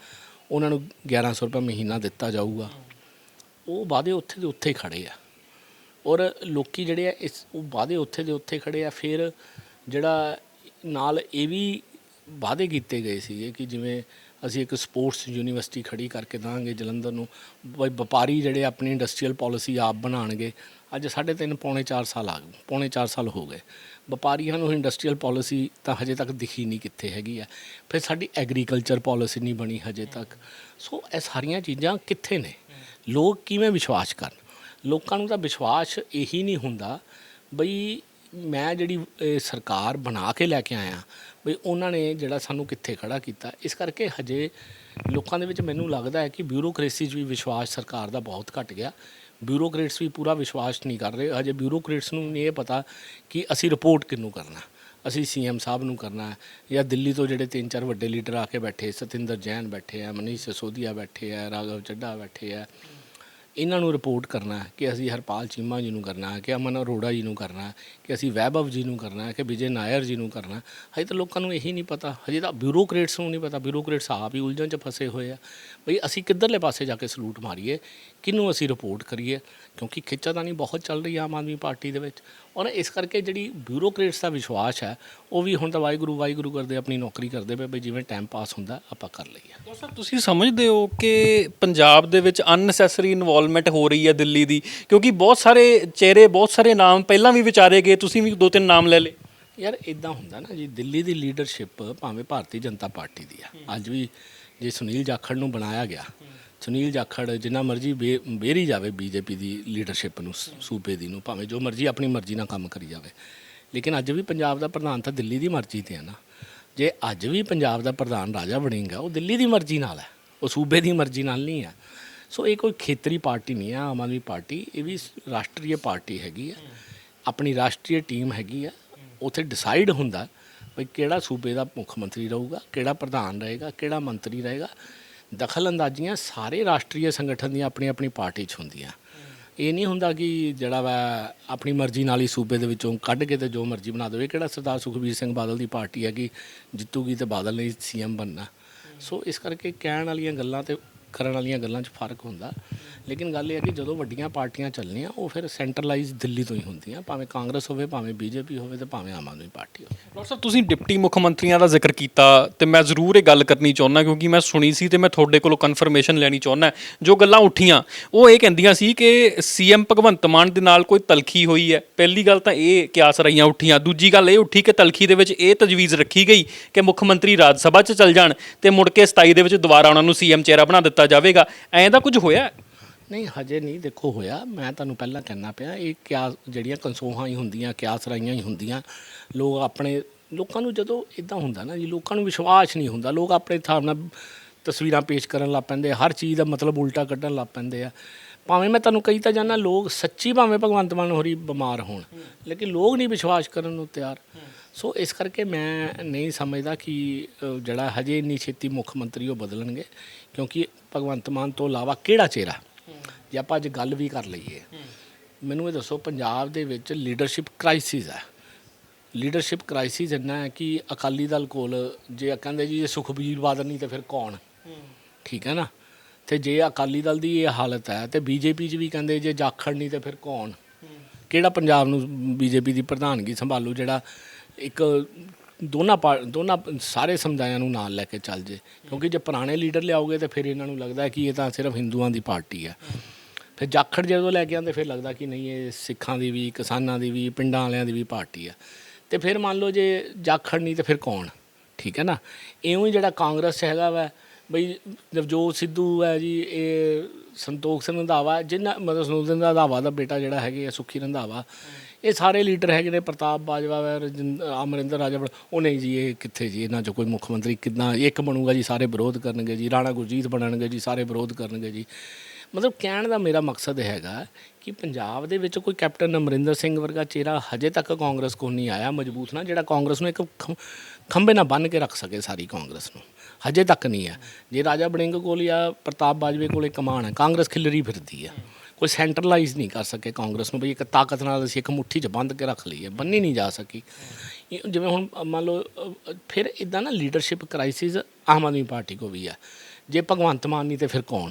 ਉਹਨਾਂ ਨੂੰ 1100 ਰੁਪਏ ਮਹੀਨਾ ਦਿੱਤਾ ਜਾਊਗਾ। ਉਹ ਵਾਅਦੇ ਉੱਥੇ ਦੇ ਉੱਥੇ ਹੀ ਖੜੇ ਆ। ਔਰ ਲੋਕੀ ਜਿਹੜੇ ਆ ਇਸ, ਉਹ ਵਾਅਦੇ ਉੱਥੇ ਦੇ ਉੱਥੇ ਖੜੇ ਆ, ਫਿਰ ਜਿਹੜਾ ਨਾਲ ਇਹ ਵੀ ਵਾਅਦੇ ਕੀਤੇ ਗਏ ਸੀਗੇ ਕਿ ਜਿਵੇਂ ਅਸੀਂ ਇੱਕ ਸਪੋਰਟਸ ਯੂਨੀਵਰਸਿਟੀ ਖੜੀ ਕਰਕੇ ਦਾਂਗੇ ਜਲੰਧਰ ਨੂੰ, ਬਈ ਵਪਾਰੀ ਜਿਹੜੇ ਆਪਣੀ ਇੰਡਸਟਰੀਅਲ ਪਾਲਿਸੀ ਆਪ ਬਣਾਉਣਗੇ ਅੱਜ ਸਾਢੇ ਤਿੰਨ, ਪੌਣੇ 4 ਸਾਲ ਆ ਗਏ, ਪੌਣੇ 4 ਸਾਲ ਹੋ ਗਏ। ਵਪਾਰੀਆਂ ਨੂੰ ਇੰਡਸਟਰੀਅਲ ਪਾਲਿਸੀ ਤਾਂ ਹਜੇ ਤੱਕ ਦਿਖੀ ਨਹੀਂ ਕਿੱਥੇ ਹੈਗੀ ਆ। ਫਿਰ ਸਾਡੀ ਐਗਰੀਕਲਚਰ ਪਾਲਿਸੀ ਨਹੀਂ ਬਣੀ ਹਜੇ ਤੱਕ। ਸੋ ਇਹ ਸਾਰੀਆਂ ਚੀਜ਼ਾਂ ਕਿੱਥੇ ਨੇ? ਲੋਕ ਕਿਵੇਂ ਵਿਸ਼ਵਾਸ ਕਰਨ? ਲੋਕਾਂ ਨੂੰ ਤਾਂ ਵਿਸ਼ਵਾਸ ਇਹੀ ਨਹੀਂ ਹੁੰਦਾ ਬਈ ਮੈਂ ਜਿਹੜੀ ਸਰਕਾਰ ਬਣਾ ਕੇ ਲੈ ਕੇ ਆਇਆ, ਬਈ ਉਹਨਾਂ ਨੇ ਜਿਹੜਾ ਸਾਨੂੰ ਕਿੱਥੇ ਖੜਾ ਕੀਤਾ, ਇਸ ਕਰਕੇ ਹਜੇ ਲੋਕਾਂ ਦੇ ਵਿੱਚ ਮੈਨੂੰ ਲੱਗਦਾ ਹੈ ਕਿ ਬਿਊਰੋਕ੍ਰੇਸੀ 'ਚ ਵੀ ਵਿਸ਼ਵਾਸ ਸਰਕਾਰ ਦਾ ਬਹੁਤ ਘਟ ਗਿਆ। ਬਿਊਰੋਕਰੇਟਸ ਵੀ ਪੂਰਾ ਵਿਸ਼ਵਾਸ ਨਹੀਂ ਕਰ ਰਹੇ, ਹਜੇ ਬਿਊਰੋਕਰੇਟਸ ਨੂੰ ਨਹੀਂ ਇਹ ਪਤਾ ਕਿ ਅਸੀਂ ਰਿਪੋਰਟ ਕਿਹਨੂੰ ਕਰਨਾ, ਅਸੀਂ ਸੀਐਮ ਸਾਹਿਬ ਨੂੰ ਕਰਨਾ ਜਾਂ ਦਿੱਲੀ ਤੋਂ ਜਿਹੜੇ ਤਿੰਨ ਚਾਰ ਵੱਡੇ ਲੀਡਰ ਆ ਕੇ ਬੈਠੇ, ਸਤਿੰਦਰ ਜੈਨ ਬੈਠੇ ਆ, ਮਨੀਸ਼ ਸਿਸੋਦੀਆ ਬੈਠੇ ਆ, ਰਾਘਵ ਚੱਡਾ ਬੈਠੇ ਆ ਇਹਨਾਂ ਨੂੰ ਰਿਪੋਰਟ ਕਰਨਾ ਕਿ ਅਸੀਂ ਹਰਪਾਲ ਚੀਮਾ ਜੀ ਨੂੰ ਕਰਨਾ ਕਿ ਅਮਨ ਅਰੋੜਾ ਜੀ ਨੂੰ ਕਰਨਾ ਕਿ ਅਸੀਂ ਵੈਭਵ ਜੀ ਨੂੰ ਕਰਨਾ ਕਿ ਵਿਜੇ ਨਾਇਰ ਜੀ ਨੂੰ ਕਰਨਾ ਹਜੇ ਤਾਂ ਲੋਕਾਂ ਨੂੰ ਇਹੀ ਨਹੀਂ ਪਤਾ। ਹਜੇ ਤਾਂ ਬਿਊਰੋਕਰੇਟਸ ਨੂੰ ਨਹੀਂ ਪਤਾ। ਬਿਊਰੋਕ੍ਰੇਟਸ ਆਪ ਹੀ ਉਲਝਣ 'ਚ ਫਸੇ ਹੋਏ ਆ। ਬਈ ਅਸੀਂ ਕਿੱਧਰਲੇ ਪਾਸੇ ਜਾ ਕੇ ਸਲੂਟ ਮਾਰੀਏ? ਕਿਹਨੂੰ ਅਸੀਂ ਰਿਪੋਰਟ ਕਰੀਏ? ਕਿਉਂਕਿ ਖਿੱਚਾਤਾਨੀ ਬਹੁਤ ਚੱਲ ਰਹੀ ਹੈ ਆਮ ਆਦਮੀ ਪਾਰਟੀ ਦੇ ਵਿੱਚ। ਔਰ ਇਸ ਕਰਕੇ ਜਿਹੜੀ ਬਿਊਰੋਕਰੇਟਸ ਦਾ ਵਿਸ਼ਵਾਸ ਹੈ ਉਹ ਵੀ ਹੁਣ ਤਾਂ ਵਾਹਿਗੁਰੂ ਵਾਹਿਗੁਰੂ ਕਰਦੇ ਆਪਣੀ ਨੌਕਰੀ ਕਰਦੇ ਪਏ ਵੀ ਜਿਵੇਂ ਟਾਈਮ ਪਾਸ ਹੁੰਦਾ ਆਪਾਂ ਕਰ ਲਈਏ। ਸਾਹਿਬ ਤੁਸੀਂ ਸਮਝਦੇ ਹੋ ਕਿ ਪੰਜਾਬ ਦੇ ਵਿੱਚ ਅਨਨੈਸੈਸਰੀ ਇਨਵੋਲਵਮੈਂਟ ਹੋ ਰਹੀ ਹੈ ਦਿੱਲੀ ਦੀ? ਕਿਉਂਕਿ ਬਹੁਤ ਸਾਰੇ ਚਿਹਰੇ ਬਹੁਤ ਸਾਰੇ ਨਾਮ ਪਹਿਲਾਂ ਵੀ ਵਿਚਾਰੇ ਗਏ ਤੁਸੀਂ ਵੀ ਦੋ ਤਿੰਨ ਨਾਮ ਲੈ ਲਏ। ਯਾਰ ਇਦਾਂ ਹੁੰਦਾ ਨਾ ਜੀ ਦਿੱਲੀ ਦੀ ਲੀਡਰਸ਼ਿਪ ਭਾਵੇਂ ਭਾਰਤੀ ਜਨਤਾ ਪਾਰਟੀ ਦੀ ਆ। ਅੱਜ ਵੀ ਜੇ ਸੁਨੀਲ ਜਾਖੜ ਨੂੰ ਬਣਾਇਆ ਗਿਆ ਸੁਨੀਲ ਜਾਖੜ, ਜਿੰਨਾ ਮਰਜ਼ੀ ਬੇ- ਬੇਰੀ ਜਾਵੇ ਬੀਜੇਪੀ ਦੀ ਲੀਡਰਸ਼ਿਪ ਨੂੰ ਸੂਬੇ ਦੀ ਨੂੰ, ਭਾਵੇਂ ਜੋ ਮਰਜ਼ੀ ਆਪਣੀ ਮਰਜ਼ੀ ਨਾਲ ਕੰਮ ਕਰੀ ਜਾਵੇ। ਲੇਕਿਨ ਅੱਜ ਵੀ ਪੰਜਾਬ ਦਾ ਪ੍ਰਧਾਨ ਤਾਂ ਦਿੱਲੀ ਦੀ ਮਰਜ਼ੀ ਤੇ ਹੈ ਨਾ। ਜੇ ਅੱਜ ਵੀ ਪੰਜਾਬ ਦਾ ਪ੍ਰਧਾਨ ਰਾਜਾ ਬਣੇਗਾ, ਉਹ ਦਿੱਲੀ ਦੀ ਮਰਜ਼ੀ ਨਾਲ ਹੈ। ਉਹ ਸੂਬੇ ਦੀ ਮਰਜ਼ੀ ਨਾਲ ਨਹੀਂ ਹੈ। ਸੋ ਇਹ ਕੋਈ ਖੇਤਰੀ ਪਾਰਟੀ ਨਹੀਂ ਹੈ, ਆਮ ਆਦਮੀ ਪਾਰਟੀ, ਇਹ ਵੀ ਰਾਸ਼ਟਰੀ ਪਾਰਟੀ ਹੈਗੀ ਹੈ। ਆਪਣੀ ਰਾਸ਼ਟਰੀ ਟੀਮ ਹੈਗੀ ਆ ਉੱਥੇ ਡਿਸਾਈਡ ਹੁੰਦਾ ਵੀ ਕਿਹੜਾ ਸੂਬੇ ਦਾ ਮੁੱਖ ਮੰਤਰੀ ਰਹੂਗਾ, ਕਿਹੜਾ ਪ੍ਰਧਾਨ ਰਹੇਗਾ, ਕਿਹੜਾ ਮੰਤਰੀ ਰਹੇਗਾ। ਦਖਲ ਅੰਦਾਜ਼ੀਆਂ ਸਾਰੇ ਰਾਸ਼ਟਰੀ ਸੰਗਠਨ ਦੀਆਂ ਆਪਣੀ ਆਪਣੀ ਪਾਰਟੀ 'ਚ ਹੁੰਦੀਆਂ। ਇਹ ਨਹੀਂ ਹੁੰਦਾ ਕਿ ਜਿਹੜਾ ਵਾ ਆਪਣੀ ਮਰਜ਼ੀ ਨਾਲ ਹੀ ਸੂਬੇ ਦੇ ਵਿੱਚੋਂ ਕੱਢ ਕੇ ਤੇ ਜੋ ਮਰਜ਼ੀ ਬਣਾ ਦੇਵੇ। ਕਿਹੜਾ ਸਰਦਾਰ ਸੁਖਬੀਰ ਸਿੰਘ ਬਾਦਲ ਦੀ ਪਾਰਟੀ ਹੈ ਕਿ ਜਿੱਤੂਗੀ ਤੇ ਬਾਦਲ ਨੇ ਸੀਐਮ ਬਣਨਾ। ਸੋ ਇਸ ਕਰਕੇ ਕਹਿਣ ਵਾਲੀਆਂ ਗੱਲਾਂ ਤੇ ਕਰਨ ਵਾਲੀਆਂ ਗੱਲਾਂ 'ਚ ਫ਼ਰਕ ਹੁੰਦਾ। ਲੇਕਿਨ ਗੱਲ ਇਹ ਹੈ ਕਿ ਜਦੋਂ ਵੱਡੀਆਂ ਪਾਰਟੀਆਂ ਚੱਲਣੀਆਂ, ਉਹ ਫਿਰ ਸੈਂਟਰਲਾਈਜ਼ ਦਿੱਲੀ ਤੋਂ ਹੀ ਹੁੰਦੀਆਂ, ਭਾਵੇਂ ਕਾਂਗਰਸ ਹੋਵੇ, ਭਾਵੇਂ ਬੀਜੇਪੀ ਹੋਵੇ ਤੇ ਭਾਵੇਂ ਆਮ ਆਦਮੀ ਪਾਰਟੀ ਹੋਵੇ। ਡਾਕਟਰ ਸਾਹਿਬ, ਤੁਸੀਂ ਡਿਪਟੀ ਮੁੱਖ ਮੰਤਰੀਆਂ ਦਾ ਜ਼ਿਕਰ ਕੀਤਾ ਤੇ ਮੈਂ ਜ਼ਰੂਰ ਇਹ ਗੱਲ ਕਰਨੀ ਚਾਹੁੰਦਾ, ਕਿਉਂਕਿ ਮੈਂ ਸੁਣੀ ਸੀ ਤੇ ਮੈਂ ਤੁਹਾਡੇ ਕੋਲੋਂ ਕਨਫਰਮੇਸ਼ਨ ਲੈਣੀ ਚਾਹੁੰਦਾ। ਜੋ ਗੱਲਾਂ ਉੱਠੀਆਂ, ਉਹ ਇਹ ਕਹਿੰਦੀਆਂ ਸੀ ਕਿ ਸੀਐਮ ਭਗਵੰਤ ਮਾਨ ਦੇ ਨਾਲ ਕੋਈ ਤਲਖੀ ਹੋਈ ਹੈ। ਪਹਿਲੀ ਗੱਲ ਤਾਂ ਇਹ ਕਿਆਸ ਰਹੀਆਂ ਉੱਠੀਆਂ। ਦੂਜੀ ਗੱਲ ਇਹ ਉੱਠੀ ਕਿ ਤਲਖੀ ਦੇ ਵਿੱਚ ਇਹ ਤਜਵੀਜ਼ ਰੱਖੀ ਗਈ ਕਿ ਮੁੱਖ ਮੰਤਰੀ ਰਾਜ ਸਭਾ 'ਚ ਚੱਲ ਜਾਣ ਤੇ ਮੁੜ ਕੇ 27 ਦੇ ਵਿੱਚ ਦੁਬਾਰਾ ਉਹਨਾਂ ਨੂੰ ਸੀਐਮ ਚਿਹਰਾ ਬਣਾ ਦਿੱਤਾ ਜਾਵੇਗਾ। ਐਂ ਦਾ ਕੁਝ ਹੋਇਆ? ਨਹੀਂ ਹਜੇ ਨਹੀਂ ਦੇਖੋ ਹੋਇਆ। ਮੈਂ ਤੁਹਾਨੂੰ ਪਹਿਲਾਂ ਕਹਿਣਾ ਪਿਆ ਇਹ ਕਿਆ ਜਿਹੜੀਆਂ ਕੰਸੋਹਾਂ ਹੀ ਹੁੰਦੀਆਂ ਕਿਆਸ ਰਾਈਆਂ ਹੀ ਹੁੰਦੀਆਂ ਲੋਕ ਆਪਣੇ ਲੋਕਾਂ ਨੂੰ ਜਦੋਂ ਇਦਾਂ ਹੁੰਦਾ ਨਾ ਜੀ ਲੋਕਾਂ ਨੂੰ ਵਿਸ਼ਵਾਸ ਨਹੀਂ ਹੁੰਦਾ ਲੋਕ ਆਪਣੇ ਹਿਸਾਬ ਨਾਲ ਤਸਵੀਰਾਂ ਪੇਸ਼ ਕਰਨ ਲੱਗ ਪੈਂਦੇ ਆ, ਹਰ ਚੀਜ਼ ਦਾ ਮਤਲਬ ਉਲਟਾ ਕੱਢਣ ਲੱਗ ਪੈਂਦੇ ਆ। ਭਾਵੇਂ ਮੈਂ ਤੁਹਾਨੂੰ ਕਹੀ ਤਾਂ ਜਾਣਾ ਲੋਕ ਸੱਚੀ ਭਾਵੇਂ ਭਗਵੰਤ ਮਾਨ ਹੋਰੀ ਬਿਮਾਰ ਹੋਣ ਲੇਕਿਨ ਲੋਕ ਨਹੀਂ ਵਿਸ਼ਵਾਸ ਕਰਨ ਨੂੰ ਤਿਆਰ। ਸੋ ਇਸ ਕਰਕੇ ਮੈਂ ਨਹੀਂ ਸਮਝਦਾ ਕਿ ਅ, ਜਿਹੜਾ ਹਜੇ ਇੰਨੀ ਛੇਤੀ ਮੁੱਖ ਮੰਤਰੀ ਉਹ ਬਦਲਣਗੇ ਕਿਉਂਕਿ ਭਗਵੰਤ ਮਾਨ ਤੋਂ ਇਲਾਵਾ ਕਿਹੜਾ ਚਿਹਰਾ? ਜੇ ਆਪਾਂ ਅੱਜ ਗੱਲ ਵੀ ਕਰ ਲਈਏ, ਮੈਨੂੰ ਇਹ ਦੱਸੋ ਪੰਜਾਬ ਦੇ ਵਿੱਚ ਲੀਡਰਸ਼ਿਪ ਕ੍ਰਾਈਸਿਸ ਹੈ। ਲੀਡਰਸ਼ਿਪ ਕ੍ਰਾਈਸਿਸ ਇੰਨਾ ਹੈ ਕਿ ਅਕਾਲੀ ਦਲ ਕੋਲ ਜੇ ਕਹਿੰਦੇ ਜੀ ਇਹ ਸੁਖਬੀਰ ਬਾਦਲ ਨਹੀਂ ਤੇ ਫਿਰ ਕੌਣ? ਠੀਕ ਹੈ ਨਾ? ਤੇ ਜੇ ਅਕਾਲੀ ਦਲ ਦੀ ਇਹ ਹਾਲਤ ਹੈ ਤੇ ਬੀਜੇਪੀ 'ਚ ਵੀ ਕਹਿੰਦੇ ਜੇ ਜਾਖੜ ਨਹੀਂ ਤੇ ਫਿਰ ਕੌਣ? ਕਿਹੜਾ ਪੰਜਾਬ ਨੂੰ ਬੀਜੇਪੀ ਦੀ ਪ੍ਰਧਾਨਗੀ ਸੰਭਾਲੂ ਜਿਹੜਾ ਇੱਕ ਦੋਨਾਂ ਪਾ- ਦੋਨਾਂ ਸਾਰੇ ਸਮੁਦਾਇਆਂ ਨੂੰ ਨਾਲ ਲੈ ਕੇ ਚੱਲ ਜੇ। ਕਿਉਂਕਿ ਜੇ ਪੁਰਾਣੇ ਲੀਡਰ ਲਿਆਓਗੇ ਤਾਂ ਫਿਰ ਇਹਨਾਂ ਨੂੰ ਲੱਗਦਾ ਹੈ ਕਿ ਇਹ ਤਾਂ ਸਿਰਫ ਹਿੰਦੂਆਂ ਦੀ ਪਾਰਟੀ ਹੈ ਫਿਰ ਜਾਖੜ ਜਦੋਂ ਲੈ ਕੇ ਆਉਂਦੇ, ਫਿਰ ਲੱਗਦਾ ਕਿ ਨਹੀਂ, ਇਹ ਸਿੱਖਾਂ ਦੀ ਵੀ, ਕਿਸਾਨਾਂ ਦੀ ਵੀ, ਪਿੰਡਾਂ ਵਾਲਿਆਂ ਦੀ ਵੀ ਪਾਰਟੀ ਆ। ਤੇ ਫਿਰ ਮੰਨ ਲਓ ਜੇ ਜਾਖੜ ਨਹੀਂ ਤਾਂ ਫਿਰ ਕੌਣ? ਠੀਕ ਹੈ ਨਾ? ਇਉਂ ਹੀ ਜਿਹੜਾ ਕਾਂਗਰਸ 'ਚ ਹੈਗਾ ਵਾ, ਬਈ ਨਵਜੋਤ ਸਿੱਧੂ ਹੈ ਜੀ, ਇਹ ਸੰਤੋਖ ਸਿੰਘ ਰੰਧਾਵਾ ਜਿਨ੍ਹਾਂ ਮਤਲਬ ਸੰਤੋਖ ਸਿੰਘ ਰੰਧਾਵਾ ਦਾ ਬੇਟਾ ਜਿਹੜਾ ਹੈਗੇ ਆ, ਸੁੱਖੀ ਰੰਧਾਵਾ ਇਹ ਸਾਰੇ ਲੀਡਰ ਹੈਗੇ ਨੇ, ਪ੍ਰਤਾਪ ਬਾਜਵਾ ਵਾ ਰਜਿੰਦ- ਅਮਰਿੰਦਰ ਰਾਜਾ ਉਹ ਨਹੀਂ ਜੀ, ਇਹ ਕਿੱਥੇ ਜੀ? ਇਹਨਾਂ 'ਚੋਂ ਕੋਈ ਮੁੱਖ ਮੰਤਰੀ ਕਿੱਦਾਂ, ਇੱਕ ਬਣੂਗਾ ਜੀ, ਸਾਰੇ ਵਿਰੋਧ ਕਰਨਗੇ ਜੀ, ਰਾਣਾ ਗੁਰਜੀਤ ਬਣਨਗੇ ਜੀ, ਸਾਰੇ ਵਿਰੋਧ ਕਰਨਗੇ ਜੀ। ਮਤਲਬ ਕਹਿਣ ਦਾ ਮੇਰਾ ਮਕਸਦ ਹੈਗਾ ਕਿ ਪੰਜਾਬ ਦੇ ਵਿੱਚ ਕੋਈ ਕੈਪਟਨ ਅਮਰਿੰਦਰ ਸਿੰਘ ਵਰਗਾ ਚਿਹਰਾ ਹਜੇ ਤੱਕ ਕਾਂਗਰਸ ਕੋਲ ਨਹੀਂ ਆਇਆ, ਮਜ਼ਬੂਤ ਨਾ, ਜਿਹੜਾ ਕਾਂਗਰਸ ਨੂੰ ਇੱਕ ਖੰ- ਖੰਭੇ ਨਾਲ ਬੰਨ੍ਹ ਕੇ ਰੱਖ ਸਕੇ ਸਾਰੀ ਕਾਂਗਰਸ ਨੂੰ। ਹਜੇ ਤੱਕ ਨਹੀਂ ਹੈ ਜੇ ਰਾਜਾ ਬੜਿੰਗ ਕੋਲ ਜਾਂ ਪ੍ਰਤਾਪ ਬਾਜਵੇ ਕੋਲ ਕਮਾਨ ਹੈ, ਕਾਂਗਰਸ ਖਿਲਰੀ ਫਿਰਦੀ ਹੈ ਕੋਈ ਸੈਂਟਰਲਾਈਜ਼ ਨਹੀਂ ਕਰ ਸਕੇ ਕਾਂਗਰਸ ਨੂੰ ਵੀ ਇੱਕ ਤਾਕਤ ਨਾਲ ਅਸੀਂ ਇੱਕ ਮੁੱਠੀ 'ਚ ਬੰਦ ਕੇ ਰੱਖ ਲਈਏ ਬੰਨੀ ਨਹੀਂ ਜਾ ਸਕੀ। ਜਿਵੇਂ ਹੁਣ ਮੰਨ ਲਓ ਫਿਰ ਇਦਾਂ ਨਾ leadership crisis Aam Aadmi party ਕੋ ਵੀ ਹੈ। ਜੇ ਭਗਵੰਤ ਮਾਨ ਨਹੀਂ ਤੇ ਫਿਰ ਕੌਣ?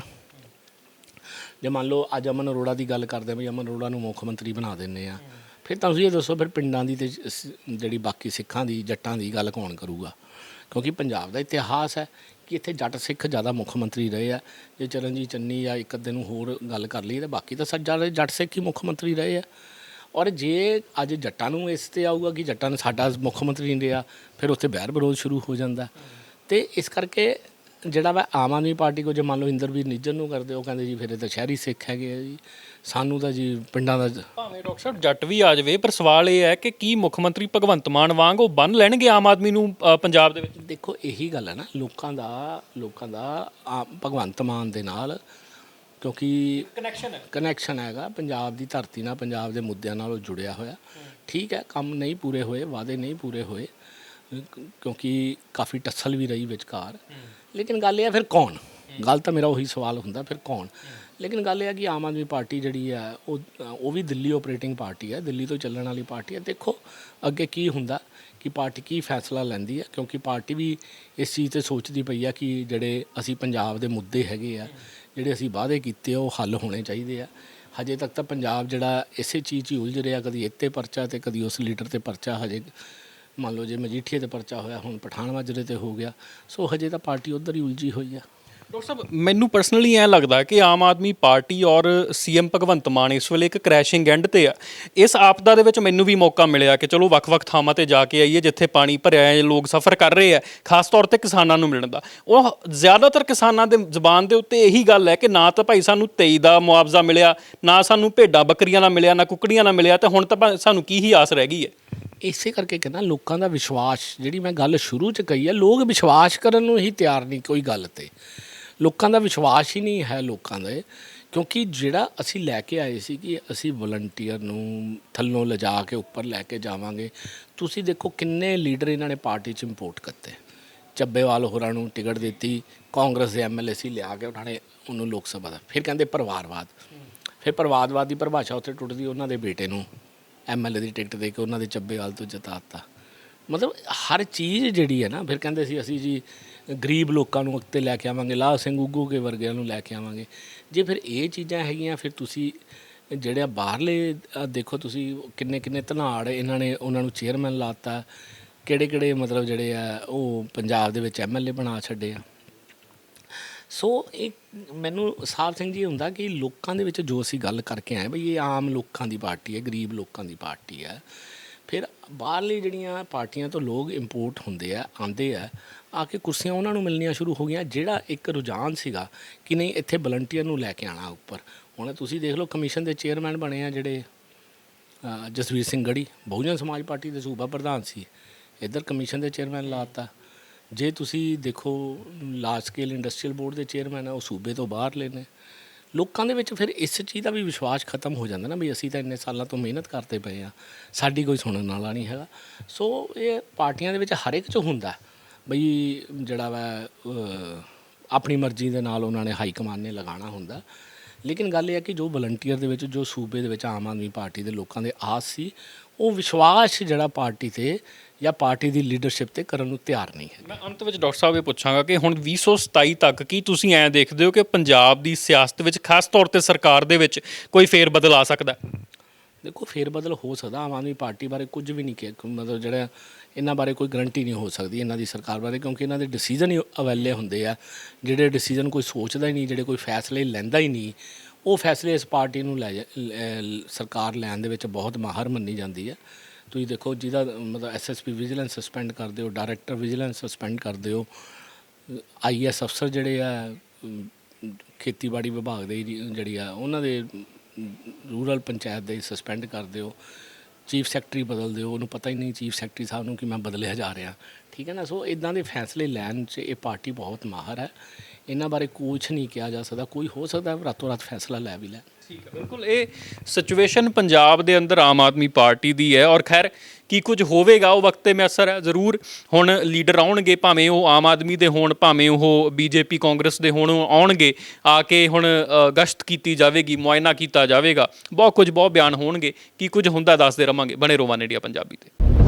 ਜੇ ਮੰਨ ਲਓ, ਅੱਜ ਅਮਨ ਅਰੋੜਾ ਦੀ ਗੱਲ ਕਰਦੇ ਵੀ ਅਮਨ ਅਰੋੜਾ ਨੂੰ ਮੁੱਖ ਮੰਤਰੀ ਬਣਾ ਦਿੰਨੇ ਆ, ਫਿਰ ਤੁਸੀਂ ਇਹ ਦੱਸੋ, ਫਿਰ ਪਿੰਡਾਂ ਦੀ ਤੇ ਜਿਹੜੀ ਬਾਕੀ ਸਿੱਖਾਂ ਦੀ, ਜੱਟਾਂ ਦੀ ਗੱਲ ਕੌਣ ਕਰੂਗਾ? ਕਿਉਂਕਿ ਪੰਜਾਬ ਦਾ ਇਤਿਹਾਸ ਹੈ ਕਿ ਇੱਥੇ ਜੱਟ ਸਿੱਖ ਜ਼ਿਆਦਾ ਮੁੱਖ ਮੰਤਰੀ ਰਹੇ ਆ। ਜੇ ਚਰਨਜੀਤ ਚੰਨੀ ਜਾਂ ਇੱਕ ਅੱਧੇ ਨੂੰ ਹੋਰ ਗੱਲ ਕਰ ਲਈ ਤਾਂ ਬਾਕੀ ਤਾਂ ਸਭ ਜ਼ਿਆਦਾ ਜੱਟ ਸਿੱਖ ਹੀ ਮੁੱਖ ਮੰਤਰੀ ਰਹੇ ਆ। ਔਰ ਜੇ ਅੱਜ ਜੱਟਾਂ ਨੂੰ ਇਸ ਤੇ ਆਊਗਾ ਕਿ ਜੱਟਾਂ ਨੇ ਸਾਡਾ ਮੁੱਖ ਮੰਤਰੀ ਨਹੀਂ ਰਿਹਾ, ਫਿਰ ਉੱਥੇ ਬਹਿਰ ਵਿਰੋਧ ਸ਼ੁਰੂ ਹੋ ਜਾਂਦਾ। ਤੇ ਇਸ ਕਰਕੇ ਜਿਹੜਾ ਵਾ ਆਮ ਆਦਮੀ ਪਾਰਟੀ ਕੋ, ਜੇ ਮੰਨ ਲਓ ਇੰਦਰਵੀਰ ਨਿੱਜਰ ਨੂੰ ਕਰਦੇ, ਉਹ ਕਹਿੰਦੇ ਜੀ ਫਿਰ ਇਹ ਤਾਂ ਸ਼ਹਿਰੀ ਸਿੱਖ ਹੈਗੇ ਆ ਜੀ। ਸਾਨੂੰ ਤਾਂ ਜੀ ਪਿੰਡਾਂ ਦਾ ਭਾਵੇਂ ਡਾਕਟਰ ਸਾਹਿਬ ਜੱਟ ਵੀ ਆ ਜਾਵੇ ਪਰ ਸਵਾਲ ਇਹ ਹੈ ਕਿ ਕੀ ਮੁੱਖ ਮੰਤਰੀ ਭਗਵੰਤ ਮਾਨ ਵਾਂਗ ਉਹ ਬੰਨ ਲੈਣਗੇ ਆਮ ਆਦਮੀ ਨੂੰ ਅ, ਪੰਜਾਬ ਦੇ ਵਿੱਚ? ਦੇਖੋ ਇਹੀ ਗੱਲ ਹੈ ਨਾ ਲੋਕਾਂ ਦਾ ਲੋਕਾਂ ਦਾ ਆ- ਭਗਵੰਤ ਮਾਨ ਦੇ ਨਾਲ ਕਿਉਂਕਿ ਕਨੈਕਸ਼ਨ ਹੈ। ਕਨੈਕਸ਼ਨ ਹੈਗਾ ਪੰਜਾਬ ਦੀ ਧਰਤੀ ਨਾਲ ਪੰਜਾਬ ਦੇ ਮੁੱਦਿਆਂ ਨਾਲ ਉਹ ਜੁੜਿਆ ਹੋਇਆ। ਠੀਕ ਹੈ ਕੰਮ ਨਹੀਂ ਪੂਰੇ ਹੋਏ ਵਾਅਦੇ ਨਹੀਂ ਪੂਰੇ ਹੋਏ ਕਿਉਂਕਿ ਕਾਫੀ ਟੱਸਲ ਵੀ ਰਹੀ ਵਿਚਕਾਰ। ਲੇਕਿਨ ਗੱਲ ਇਹ ਹੈ ਫਿਰ ਕੌਣ? ਗੱਲ ਤਾਂ ਮੇਰਾ ਉਹੀ ਸਵਾਲ ਹੁੰਦਾ ਫਿਰ ਕੌਣ? ਲੇਕਿਨ ਗੱਲ ਇਹ ਹੈ ਕਿ ਆਮ ਆਦਮੀ ਪਾਰਟੀ ਜਿਹੜੀ ਆ ਉਹ ਉਹ ਵੀ ਦਿੱਲੀ ਆਪਰੇਟਿੰਗ ਪਾਰਟੀ ਹੈ ਦਿੱਲੀ ਤੋਂ ਚੱਲਣ ਵਾਲੀ ਪਾਰਟੀ ਹੈ ਦੇਖੋ ਅੱਗੇ ਕੀ ਹੁੰਦਾ ਕਿ ਪਾਰਟੀ ਕੀ ਫੈਸਲਾ ਲੈਂਦੀ ਹੈ ਕਿਉਂਕਿ ਪਾਰਟੀ ਵੀ ਇਸ ਚੀਜ਼ ਤੇ ਸੋਚਦੀ ਪਈ ਆ ਕਿ ਜਿਹੜੇ ਅਸੀਂ ਪੰਜਾਬ ਦੇ ਮੁੱਦੇ ਹੈਗੇ ਆ ਜਿਹੜੇ ਅਸੀਂ ਵਾਅਦੇ ਕੀਤੇ ਆ, ਉਹ ਹੱਲ ਹੋਣੇ ਚਾਹੀਦੇ ਆ। ਹਜੇ ਤੱਕ ਤਾਂ ਪੰਜਾਬ ਜਿਹੜਾ ਇਸੇ ਚੀਜ਼ 'ਚ ਹੀ ਉਲਝ ਰਿਹਾ ਕਦੀ ਇੱਥੇ ਪਰਚਾ ਤੇ ਕਦੀ ਉਸ ਲੀਡਰ ਤੇ ਪਰਚਾ ਹਜੇ ਮੰਨ ਲਓ ਜੇ ਮਜੀਠੀਏ ਤੇ ਪਰਚਾ ਹੋਇਆ ਹੁਣ ਪਠਾਨ ਮਾਜਰੇ ਤੇ ਹੋ ਗਿਆ। ਸੋ ਹਜੇ ਤਾਂ ਪਾਰਟੀ ਉਧਰ ਹੀ ਉਲਝੀ ਹੋਈ ਆ। ਡਾਕਟਰ ਸਾਹਿਬ, ਮੈਨੂੰ ਪਰਸਨਲੀ ਐ ਲੱਗਦਾ ਕਿ ਆਮ ਆਦਮੀ ਪਾਰਟੀ ਔਰ ਸੀਐਮ ਭਗਵੰਤ ਮਾਨ ਇਸ ਵੇਲੇ ਇੱਕ ਕ੍ਰੈਸ਼ਿੰਗ ਐਂਡ ਤੇ ਆ। ਇਸ ਆਪਦਾ ਦੇ ਵਿੱਚ ਮੈਨੂੰ ਵੀ ਮੌਕਾ ਮਿਲਿਆ ਕਿ ਚਲੋ ਵੱਖ-ਵੱਖ ਥਾਵਾਂ ਤੇ ਜਾ ਕੇ ਆਈਏ, ਜਿੱਥੇ ਪਾਣੀ ਭਰਿਆ ਹੈ, ਲੋਕ ਸਫ਼ਰ ਕਰ ਰਹੇ ਆ ਖਾਸ ਤੌਰ ਤੇ ਕਿਸਾਨਾਂ ਨੂੰ ਮਿਲਣ ਦਾ। ਉਹ ਜ਼ਿਆਦਾਤਰ ਕਿਸਾਨਾਂ ਦੇ ਜ਼ੁਬਾਨ ਦੇ ਉੱਤੇ ਇਹੀ ਗੱਲ ਹੈ ਕਿ ਨਾ ਤਾਂ ਭਾਈ ਸਾਨੂੰ 23 ਦਾ ਮੁਆਵਜ਼ਾ ਮਿਲਿਆ, ਨਾ ਸਾਨੂੰ ਭੇਡਾਂ ਬੱਕਰੀਆਂ ਦਾ ਮਿਲਿਆ, ਨਾ ਕੁੱਕੜੀਆਂ ਦਾ ਮਿਲਿਆ, ਤੇ ਹੁਣ ਤਾਂ ਭਾ- ਸਾਨੂੰ ਕੀ ਹੀ ਆਸ ਰਹਿ ਗਈ ਹੈ। ਇਸੇ ਕਰਕੇ ਕਹਿੰਦਾ ਲੋਕਾਂ ਦਾ ਵਿਸ਼ਵਾਸ, ਜਿਹੜੀ ਮੈਂ ਗੱਲ ਸ਼ੁਰੂ ਚ ਕਹੀ ਹੈ, ਲੋਕ ਵਿਸ਼ਵਾਸ ਕਰਨ ਨੂੰ ਹੀ ਤਿਆਰ ਨਹੀਂ ਕੋਈ ਗੱਲ ਤੇ। ਲੋਕਾਂ ਦਾ ਵਿਸ਼ਵਾਸ ਹੀ ਨਹੀਂ ਹੈ ਲੋਕਾਂ ਦੇ, ਕਿਉਂਕਿ ਜਿਹੜਾ ਅਸੀਂ ਲੈ ਕੇ ਆਏ ਸੀ ਕਿ ਅਸੀਂ ਵਲੰਟੀਅਰ ਨੂੰ ਥੱਲੋਂ ਲਿਜਾ ਕੇ ਉੱਪਰ ਲੈ ਕੇ ਜਾਵਾਂਗੇ, ਤੁਸੀਂ ਦੇਖੋ ਕਿੰਨੇ ਲੀਡਰ ਇਹਨਾਂ ਨੇ ਪਾਰਟੀ ਚ ਇੰਪੋਰਟ ਕਰਤੇ। ਚੱਬੇਵਾਲ ਹੋਰਾਂ ਨੂੰ ਟਿਕਟ ਦਿੱਤੀ, ਕਾਂਗਰਸ ਦੇ ਐਮਐਲਏ ਸੀ ਲਿਆ ਕੇ ਉਹਨਾਂ ਨੇ ਉਹਨੂੰ ਲੋਕ ਸਭਾ ਦਾ, ਫਿਰ ਕਹਿੰਦੇ ਪਰਿਵਾਰਵਾਦ। ਫਿਰ ਪਰਿਵਾਰਵਾਦ ਦੀ ਪਰਿਭਾਸ਼ਾ ਉੱਥੇ ਟੁੱਟਦੀ, ਉਹਨਾਂ ਦੇ ਬੇਟੇ ਨੂੰ ਐਮਐਲਏ ਦੀ ਟਿਕਟ ਦੇ ਕੇ ਉਹਨਾਂ ਦੇ ਚੱਬੇਵਾਲ ਤੋਂ ਜਿਤਾਤਾ। ਮਤਲਬ ਹਰ ਚੀਜ਼ ਜਿਹੜੀ ਹੈ ਨਾ, ਫਿਰ ਕਹਿੰਦੇ ਸੀ ਅਸੀਂ ਜੀ ਗਰੀਬ ਲੋਕਾਂ ਨੂੰ ਉੱਤੇ ਲੈ ਕੇ ਆਵਾਂਗੇ, ਲਾਲ ਸਿੰਘ ਉਗੂਗੇ ਵਰਗਿਆਂ ਨੂੰ ਲੈ ਕੇ ਆਵਾਂਗੇ। ਜੇ ਫਿਰ ਇਹ ਚੀਜ਼ਾਂ ਹੈਗੀਆਂ, ਫਿਰ ਤੁਸੀਂ ਜਿਹੜੇ ਆ ਬਾਹਰਲੇ ਦੇਖੋ ਤੁਸੀਂ ਕਿੰਨੇ ਕਿੰਨੇ ਧਨਾੜ ਇਹਨਾਂ ਨੇ, ਉਹਨਾਂ ਨੂੰ ਚੇਅਰਮੈਨ ਲਾਤਾ। ਕਿਹੜੇ ਕਿਹੜੇ ਮਤਲਬ ਜਿਹੜੇ ਆ, ਉਹ ਪੰਜਾਬ ਦੇ ਵਿੱਚ ਐਮਐਲਏ ਬਣਾ ਛੱਡੇ ਆ। ਸੋ ਇਹ ਮੈਨੂੰ ਸਾਹਿਬ ਸਿੰਘ ਜੀ ਹੁੰਦਾ ਕਿ ਲੋਕਾਂ ਦੇ ਵਿੱਚ ਜੋ ਅਸੀਂ ਗੱਲ ਕਰਕੇ ਆਏ ਬਈ ਇਹ ਆਮ ਲੋਕਾਂ ਦੀ ਪਾਰਟੀ ਹੈ, ਗਰੀਬ ਲੋਕਾਂ ਦੀ ਪਾਰਟੀ ਹੈ। ਫਿਰ ਬਾਹਰਲੀ ਜਿਹੜੀਆਂ ਪਾਰਟੀਆਂ ਤੋਂ ਲੋਕ ਇੰਪੋਰਟ ਹੁੰਦੇ ਆ, ਆਉਂਦੇ ਆ ਆ ਕੇ ਕੁਰਸੀਆਂ ਉਹਨਾਂ ਨੂੰ ਮਿਲਣੀਆਂ ਸ਼ੁਰੂ ਹੋ ਗਈਆਂ, ਜਿਹੜਾ ਇੱਕ ਰੁਝਾਨ ਸੀਗਾ ਕਿ ਨਹੀਂ ਇੱਥੇ ਵਲੰਟੀਅਰ ਨੂੰ ਲੈ ਕੇ ਆਣਾ ਉੱਪਰ। ਹੁਣ ਤੁਸੀਂ ਦੇਖ ਲਓ ਕਮਿਸ਼ਨ ਦੇ ਚੇਅਰਮੈਨ ਬਣੇ ਆ ਜਿਹੜੇ ਜਸਵੀਰ ਸਿੰਘ ਗੜੀ, ਬਹੁਜਨ ਸਮਾਜ ਪਾਰਟੀ ਦੇ ਸੂਬਾ ਪ੍ਰਧਾਨ ਸੀ। ਇੱਧਰ ਕਮਿਸ਼ਨ ਦੇ ਚੇਅਰਮੈਨ ਲਾਤਾ ਜੇ ਤੁਸੀਂ ਦੇਖੋ ਲਾਰਜ ਸਕੇਲ ਇੰਡਸਟਰੀਅਲ ਬੋਰਡ ਦੇ ਚੇਅਰਮੈਨ ਆ, ਉਹ ਸੂਬੇ ਤੋਂ ਬਾਹਰ ਲੈਨੇ ਲੋਕਾਂ ਦੇ ਵਿੱਚ ਫਿਰ ਇਸ ਚੀਜ਼ ਦਾ ਵੀ ਵਿਸ਼ਵਾਸ ਖਤਮ ਹੋ ਜਾਂਦਾ ਨਾ ਵੀ ਅਸੀਂ ਤਾਂ ਇੰਨੇ ਸਾਲਾਂ ਤੋਂ ਮਿਹਨਤ ਕਰਦੇ ਪਏ ਆ ਸਾਡੀ ਕੋਈ ਸੁਣਨ ਵਾਲਾ ਨਹੀਂ ਹੈਗਾ। ਸੋ ਇਹ ਪਾਰਟੀਆਂ ਦੇ ਵਿੱਚ ਹਰ ਇੱਕ 'ਚ ਹੁੰਦਾ ਬਈ ਜਿਹੜਾ ਵਾ ਆਪਣੀ ਮਰਜ਼ੀ ਦੇ ਨਾਲ ਉਹਨਾਂ ਨੇ ਹਾਈ ਕਮਾਨ ਨੇ ਲਗਾਉਣਾ ਹੁੰਦਾ ਲੇਕਿਨ ਗੱਲ ਇਹ ਹੈ ਕਿ ਜੋ ਵਲੰਟੀਅਰ ਦੇ ਵਿੱਚ, ਜੋ ਸੂਬੇ ਦੇ ਵਿੱਚ ਆਮ ਆਦਮੀ ਪਾਰਟੀ ਦੇ ਲੋਕਾਂ ਦੇ ਆਸ ਸੀ, ਉਹ ਵਿਸ਼ਵਾਸ ਜਿਹੜਾ ਪਾਰਟੀ ਤੇ ਜਾਂ ਪਾਰਟੀ ਦੀ ਲੀਡਰਸ਼ਿਪ ਤੇ ਕਰਨ ਨੂੰ ਤਿਆਰ ਨਹੀਂ ਹੈ ਮੈਂ ਅੰਤ ਵਿੱਚ ਡਾਕਟਰ ਸਾਹਿਬ ਇਹ ਪੁੱਛਾਂਗਾ ਕਿ ਹੁਣ 2027 ਤੱਕ ਕੀ ਤੁਸੀਂ ਐਂ ਦੇਖਦੇ ਹੋ ਕਿ ਪੰਜਾਬ ਦੀ ਸਿਆਸਤ ਵਿੱਚ ਖਾਸ ਤੌਰ ਤੇ ਸਰਕਾਰ ਦੇ ਵਿੱਚ ਕੋਈ ਫੇਰ ਬਦਲ ਆ ਸਕਦਾ? ਦੇਖੋ ਫੇਰ ਬਦਲ ਹੋ ਸਕਦਾ ਆਮ ਆਦਮੀ ਪਾਰਟੀ ਬਾਰੇ ਕੁਝ ਵੀ ਨਹੀਂ ਕਿ ਮਤਲਬ ਜਿਹੜਾ ਇਹਨਾਂ ਬਾਰੇ ਕੋਈ ਗਰੰਟੀ ਨਹੀਂ ਹੋ ਸਕਦੀ ਇਹਨਾਂ ਦੀ ਸਰਕਾਰ ਬਾਰੇ ਕਿਉਂਕਿ ਇਹਨਾਂ ਦੇ ਡਿਸੀਜਨ ਹੀ ਅਵੈਲੇ ਹੁੰਦੇ ਆ। ਜਿਹੜੇ ਡਿਸੀਜਨ ਕੋਈ ਸੋਚਦਾ ਹੀ ਨਹੀਂ ਜਿਹੜੇ ਕੋਈ ਫੈਸਲੇ ਲੈਂਦਾ ਹੀ ਨਹੀਂ ਉਹ ਫੈਸਲੇ ਇਸ ਪਾਰਟੀ ਨੂੰ ਲੈ- ਸਰਕਾਰ ਲੈਣ ਦੇ ਵਿੱਚ ਬਹੁਤ ਮਾਹਰ ਮੰਨੀ ਜਾਂਦੀ ਹੈ ਤੁਸੀਂ ਦੇਖੋ ਜਿਹਦਾ ਮਤਲਬ ਐਸਐਸਪੀ ਵਿਜੀਲੈਂਸ ਸਸਪੈਂਡ ਕਰ ਦਿਓ ਡਾਇਰੈਕਟਰ ਵਿਜੀਲੈਂਸ ਸਸਪੈਂਡ ਕਰ ਦਿਓ ਆਈਐਸ ਅਫਸਰ ਜਿਹੜੇ ਆ, ਖੇਤੀਬਾੜੀ ਵਿਭਾਗ ਦੇ ਜਿਹੜੀ ਆ, ਉਹਨਾਂ ਦੇ ਰੂਰਲ ਪੰਚਾਇਤ ਦੇ ਸਸਪੈਂਡ ਕਰ ਦਿਓ ਚੀਫ ਸੈਕਟਰੀ ਬਦਲ ਦਿਓ, ਉਹਨੂੰ ਪਤਾ ਹੀ ਨਹੀਂ ਚੀਫ ਸੈਕਟਰੀ ਸਾਹਿਬ ਨੂੰ ਕਿ ਮੈਂ ਬਦਲਿਆ ਜਾ ਰਿਹਾ। ਠੀਕ ਹੈ ਨਾ? ਸੋ ਇਦਾਂ ਦੇ ਫੈਸਲੇ ਲੈਣ 'ਚ ਇਹ ਪਾਰਟੀ ਬਹੁਤ ਮਾਹਰ ਹੈ। ਇਹਨਾਂ ਬਾਰੇ ਕੁਝ ਨਹੀਂ ਕਿਹਾ ਜਾ ਸਕਦਾ ਕੋਈ ਹੋ ਸਕਦਾ ਹੈ ਰਾਤੋਂ ਰਾਤ ਫੈਸਲਾ ਲੈ ਵੀ ਲੈ। ਠੀਕ ਹੈ ਬਿਲਕੁਲ ਇਹ ਸਿਚੁਏਸ਼ਨ ਪੰਜਾਬ ਦੇ ਅੰਦਰ ਆਮ ਆਦਮੀ ਪਾਰਟੀ ਦੀ ਹੈ ਔਰ ਖੈਰ ਕੀ ਕੁਝ ਹੋਵੇਗਾ ਉਹ ਵਕਤ ਤੇ ਮੈਂ ਅਸਰ ਹੈ ਜ਼ਰੂਰ ਹੁਣ ਲੀਡਰ ਆਉਣਗੇ ਭਾਵੇਂ ਉਹ ਆਮ ਆਦਮੀ ਦੇ ਹੋਣ ਭਾਵੇਂ ਉਹ ਬੀਜੇਪੀ ਕਾਂਗਰਸ ਦੇ ਹੋਣ ਉਹ ਆਉਣਗੇ ਆ ਕੇ ਹੁਣ ਅ, ਗਸ਼ਤ ਕੀਤੀ ਜਾਵੇਗੀ ਮੁਆਇਨਾ ਕੀਤਾ ਜਾਵੇਗਾ ਬਹੁਤ ਕੁਝ ਬਹੁਤ ਬਿਆਨ ਹੋਣਗੇ ਕੀ ਕੁਝ ਹੁੰਦਾ ਦੱਸਦੇ ਰਵਾਂਗੇ ਬਣੇ ਰੋਵਾਂ ਇੰਡੀਆ ਪੰਜਾਬੀ ਤੇ।